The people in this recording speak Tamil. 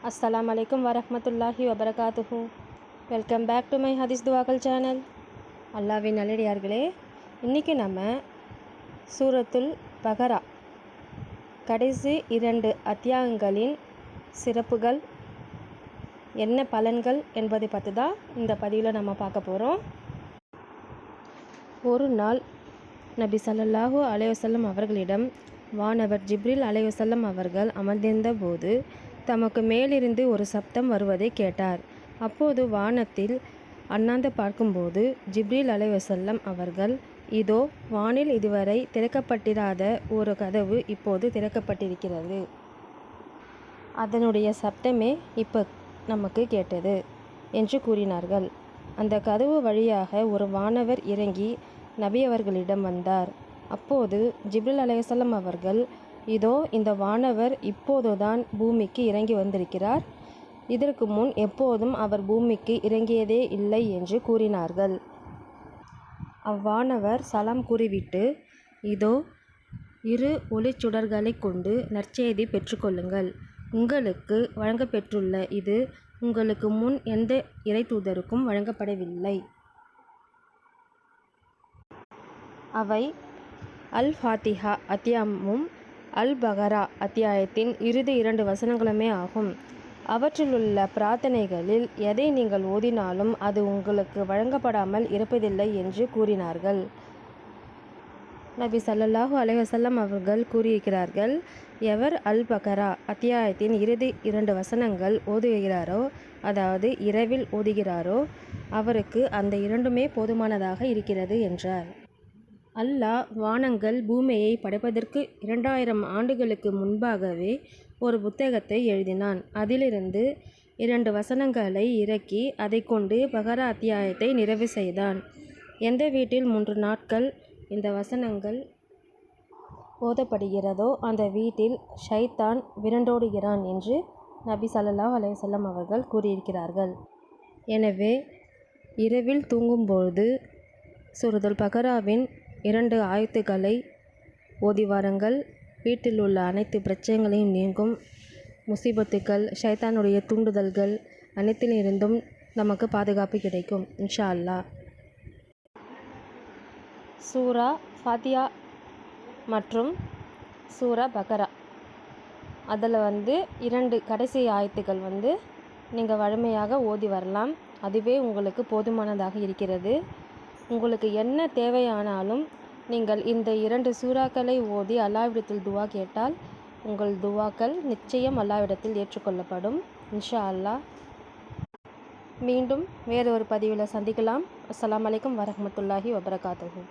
அஸ்லாம் வலைக்கம் வரமத்துல்லாஹி வபரகாத்துஹூ வெல்கம் பேக் டு மை ஹதீஸ் துவாக்கல் சேனல் அல்லாவின் நல்லடியார்களே இன்றைக்கி நம்ம சூரத்துல் பகரா கடைசி இரண்டு அத்தியாயங்களின் சிறப்புகள் என்ன பலன்கள் என்பதை பற்றி தான் இந்த பதிவில் நம்ம பார்க்க போகிறோம் ஒரு நாள் நபி ஸல்லல்லாஹு அலைவசல்லம் அவர்களிடம் வானவர் ஜிப்ரில் அலைவசல்லம் அவர்கள் அமர்ந்திருந்த போது தமக்கு மேலிருந்து ஒரு சப்தம் வருவதை கேட்டார். அப்போது வானத்தில் அண்ணாந்து பார்க்கும்போது ஜிப்ரில் அலைவசல்லம் அவர்கள் இதோ வானில் இதுவரை திறக்கப்பட்டிராத ஒரு கதவு இப்போது திறக்கப்பட்டிருக்கிறது. அதனுடைய சப்தமே இப்போ நமக்கு கேட்டது என்று கூறினார்கள். அந்த கதவு வழியாக ஒரு வானவர் இறங்கி நபி அவர்களிடம் வந்தார். அப்போது ஜிப்ரில் அலைவசல்லம் அவர்கள் இதோ இந்த வானவர் இப்போதுதான் பூமிக்கு இறங்கி வந்திருக்கிறார். இதற்கு முன் எப்போதும் அவர் பூமிக்கு இறங்கியதே இல்லை என்று கூறினார்கள். அவ்வானவர் சலாம் கூறிவிட்டு இதோ இரு ஒளிச்சுடர்களை கொண்டு நற்செய்தி பெற்றுக்கொள்ளுங்கள். உங்களுக்கு வழங்கப்பெற்றுள்ள இது உங்களுக்கு முன் எந்த இறைத்தூதருக்கும் வழங்கப்படவில்லை. அவை அல் ஃபாத்திஹா அத்தியாமும் அல் பகரா அத்தியாயத்தின் இறுதி இரண்டு வசனங்களுமே ஆகும். அவற்றிலுள்ள பிரார்த்தனைகளில் எதை நீங்கள் ஓதினாலும் அது உங்களுக்கு வழங்கப்படாமல் இருப்பதில்லை என்று கூறினார்கள். நபி சல்லல்லாஹு அலைவசல்லம் அவர்கள் கூறியிருக்கிறார்கள் எவர் அல் பகரா அத்தியாயத்தின் இறுதி இரண்டு வசனங்கள் ஓதுகிறாரோ அதாவது இரவில் ஓதுகிறாரோ அவருக்கு அந்த இரண்டுமே போதுமானதாக இருக்கிறது என்றார். அல்லாஹ் வானங்கள் பூமியை படைப்பதற்கு இரண்டாயிரம் ஆண்டுகளுக்கு முன்பாகவே ஒரு புத்தகத்தை எழுதினான். அதிலிருந்து இரண்டு வசனங்களை இறக்கி அதை கொண்டு பகரா அத்தியாயத்தை நிறைவு செய்தான். எந்த வீட்டில் மூன்று நாட்கள் இந்த வசனங்கள் ஓதப்படுகிறதோ அந்த வீட்டில் ஷைத்தான் விரண்டோடுகிறான் என்று நபி ஸல்லல்லாஹு அலைஹி அவர்கள் கூறியிருக்கிறார்கள். எனவே இரவில் தூங்கும்பொழுது சுருதல் பகராவின் இரண்டு ஆயத்துக்களை ஓதி வாருங்கள். வீட்டில் உள்ள அனைத்து பிரச்சனைகளையும் நீங்கும். முசீபத்துக்கள் ஷைத்தானுடைய தூண்டுதல்கள் அனைத்திலிருந்தும் நமக்கு பாதுகாப்பு கிடைக்கும். இன்ஷா அல்லாஹ் சூரா ஃபாத்தியா மற்றும் சூரா பகரா அதில் வந்து இரண்டு கடைசி ஆயத்துக்கள் வந்து நீங்கள் வழமையாக ஓதி வரலாம். அதுவே உங்களுக்கு போதுமானதாக இருக்கிறது. உங்களுக்கு என்ன தேவையானாலும் நீங்கள் இந்த இரண்டு சூறாக்களை ஓதி அல்லாவிடத்தில் துவா கேட்டால் உங்கள் துவாக்கள் நிச்சயம் அல்லாவிடத்தில் ஏற்றுக்கொள்ளப்படும். இன்ஷா அல்லாஹ் மீண்டும் வேறு ஒரு பதிவில் சந்திக்கலாம். அஸ்லாம் வலைக்கம் வரமத்துல்லாஹி வபரகாத்துஹு.